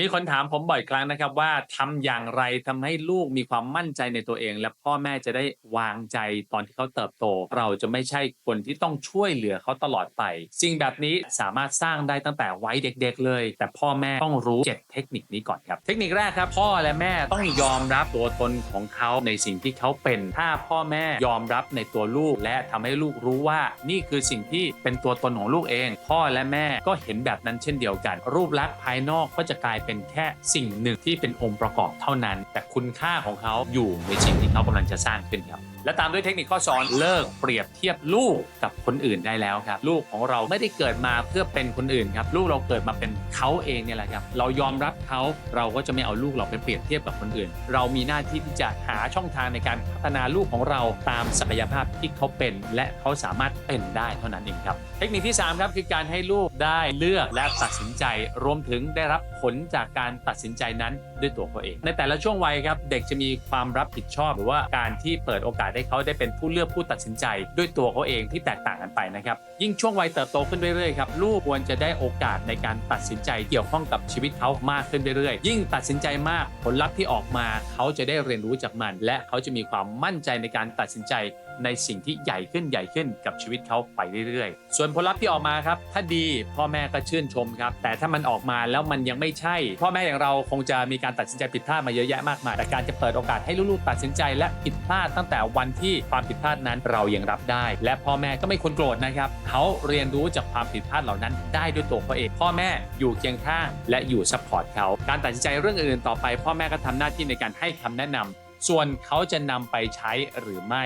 มีคนถามผมบ่อยครั้งนะครับว่าทำอย่างไรทำให้ลูกมีความมั่นใจในตัวเอง และพ่อแม่จะได้วางใจตอนที่เขาเติบโต เราจะไม่ใช่คนที่ต้องช่วยเหลือเขาตลอดไป สิ่งแบบนี้สามารถสร้างได้ตั้งแต่วัยเด็ก ๆ เลย แต่พ่อแม่ต้องรู้เจ็ดเทคนิคนี้ก่อนครับเทคนิคแรกครับ พ่อและแม่ต้องยอมรับตัวตนของเขาในสิ่งที่เขาเป็น ถ้าพ่อแม่ยอมรับในตัวลูก และทำให้ลูกรู้ว่านี่คือสิ่งที่เป็นตัวตนของลูกเอง พ่อและแม่ก็เห็นแบบนั้นเช่นเดียวกัน รูปลักษณ์ภายนอกก็จะกลายเป็นแค่สิ่งหนึ่งที่เป็นองค์ประกอบเท่านั้น แต่คุณค่าของเขาอยู่ในสิ่งที่เขากำลังจะสร้างขึ้นครับและตามด้วยเทคนิคข้อสอนเลิกเปรียบเทียบลูกกับคนอื่นได้แล้วครับ ลูกของเราไม่ได้เกิดมาเพื่อเป็นคนอื่นครับ ลูกเราเกิดมาเป็นเขาเองเนี่ยแหละครับ เรายอมรับเขาเราก็จะไม่เอาลูกเราไปเปรียบเทียบกับคนอื่น เรามีหน้าที่ที่จะหาช่องทางในการพัฒนาลูกของเราตามศักยภาพที่เขาเป็น และเขาสามารถเป็นได้เท่านั้นเองครับ เทคนิคที่3ครับคือการให้ลูกได้เลือกและตัดสินใจ รวมถึงได้รับผลจากการตัดสินใจนั้นด้วยตัวเขาเอง ในแต่ละช่วงวัยครับ เด็กจะมีความรับผิดชอบ หรือว่าการที่เปิดโอกาสให้เขาได้เป็นผู้เลือกผู้ตัดสินใจ ด้วยตัวเขาเองที่แตกต่างกันไปนะครับ ยิ่งช่วงวัยเติบโตขึ้นเรื่อยๆครับลูกควรจะได้โอกาสในการตัดสินใจเกี่ยวข้องกับชีวิตเขามากขึ้นเรื่อยๆ ยิ่งตัดสินใจมากผลลัพธ์ที่ออกมา เขาจะได้เรียนรู้จากมัน และเขาจะมีความมั่นใจในการตัดสินใจ ในสิ่งที่ใหญ่ขึ้นใหญ่ขึ้นกับชีวิตเขาไปเรื่อยๆ ส่วนผลลัพธ์ที่ออกมาครับ ถ้าดีพ่อแม่ก็ชื่นชมครับ แต่ถ้ามันออกมาแล้วมันยังไม่ใช่ พ่อแม่อย่างเราคงจะมีการตัดสินใจผิดพลาดมาเยอะแยะมากมายแต่การจะเปิดโอกาสให้ลูกๆตัดสินใจ และผิดพลาดตั้งแต่วันที่ความผิดพลาดนั้นเรายังรับได้ และพ่อแม่ก็ไม่ควรโกรธนะครับเขาเรียนรู้จากความผิดพลาดเหล่านั้น ได้ด้วยตัวเขาเองพ่อแม่อยู่เคียงข้างและอยู่ซัพพอร์ตเขาการตัดสินใจเรื่องอื่นต่อไป พ่อแม่ก็ทำหน้าที่ในการให้คำแนะนำส่วนเขาจะนำไปใช้หรือไม่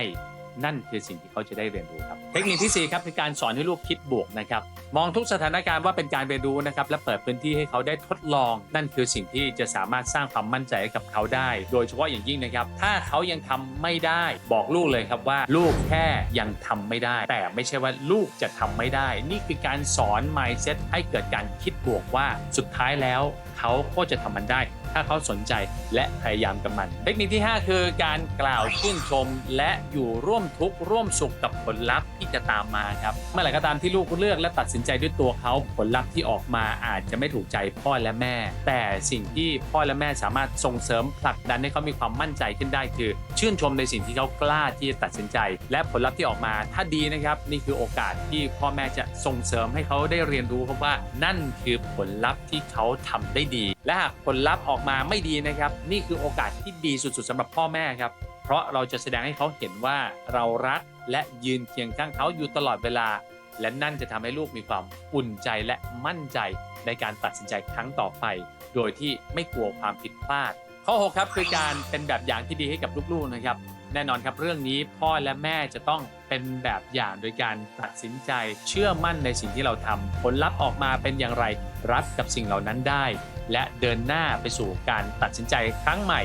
นั่นคือสิ่งที่เขาจะได้เรียนรู้ครับ เทคนิคที่ 4 ครับคือการสอนให้ลูกคิดบวกนะครับมองทุกสถานการณ์ว่าเป็นการเรียนรู้นะครับและเปิดพื้นที่ให้เขาได้ทดลอง นั่นคือสิ่งที่จะสามารถสร้างความมั่นใจให้กับเขาได้ โดยเฉพาะอย่างยิ่งนะครับ ถ้าเขายังทำไม่ได้บอกลูกเลยครับว่า ลูกแค่ยังทำไม่ได้ แต่ไม่ใช่ว่าลูกจะทำไม่ได้ นี่คือการสอน mindset ให้เกิดการคิดบวกว่าสุดท้ายแล้วเขาก็จะทำมันได้ ถ้าเขาสนใจและพยายามกับมัน เทคนิคที่ 5 คือการกล่าวชื่นชมและอยู่ร่วมทุกข์ร่วมสุขกับผลลัพธ์ที่จะตามมาครับเมื่อไหร่ก็ตามที่ลูกเลือกและตัดสินใจด้วยตัวเขาผลลัพธ์ที่ออกมาอาจจะไม่ถูกใจพ่อและแม่ แต่สิ่งที่พ่อและแม่สามารถส่งเสริมผลักดันให้เขามีความมั่นใจขึ้นได้คือ ชื่นชมในสิ่งที่เขากล้าที่จะตัดสินใจ และผลลัพธ์ที่ออกมา ถ้าดีนะครับ นี่คือโอกาสที่พ่อแม่จะส่งเสริมให้เขาได้เรียนรู้ครับว่า นั่นคือผลลัพธ์ที่เขาทำได้ดี และหากผลลัพธ์ออกมาไม่ดีนะครับ นี่คือโอกาสที่ดีสุด ๆสำหรับพ่อแม่ครับ เพราะเราจะแสดงให้เขาเห็นว่าเรารักและยืนเคียงข้างเขาอยู่ตลอดเวลา และนั่นจะทำให้ลูกมีความอุ่นใจและมั่นใจในการตัดสินใจครั้งต่อไป โดยที่ไม่กลัวความผิดพลาด ข้อ 6 ครับคือการเป็นแบบอย่างที่ดีให้กับลูกๆนะครับ แน่นอนครับเรื่องนี้พ่อและแม่จะต้องเป็นแบบอย่างโดยการตัดสินใจเชื่อมั่นในสิ่งที่เราทำผลลัพธ์ออกมาเป็นอย่างไรรับกับสิ่งเหล่านั้นได้ และเดินหน้าไปสู่การตัดสินใจครั้งใหม่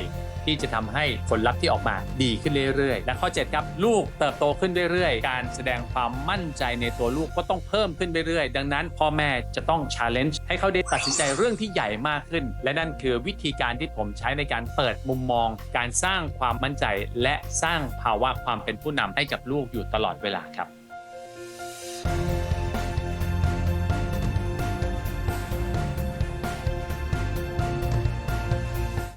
ที่จะทำให้ผลลัพธ์ที่ออกมาดีขึ้นเรื่อยๆ และข้อ 7 ครับ ลูกเติบโตขึ้นเรื่อยๆ การแสดงความมั่นใจในตัวลูกก็ต้องเพิ่มขึ้นเรื่อยๆ ดังนั้นพ่อแม่จะต้อง challenge ให้เขาได้ตัดสินใจเรื่องที่ใหญ่มากขึ้น และนั่นคือวิธีการที่ผมใช้ในการเปิดมุมมอง การสร้างความมั่นใจ และสร้างภาวะความเป็นผู้นำให้กับลูกอยู่ตลอดเวลาครับ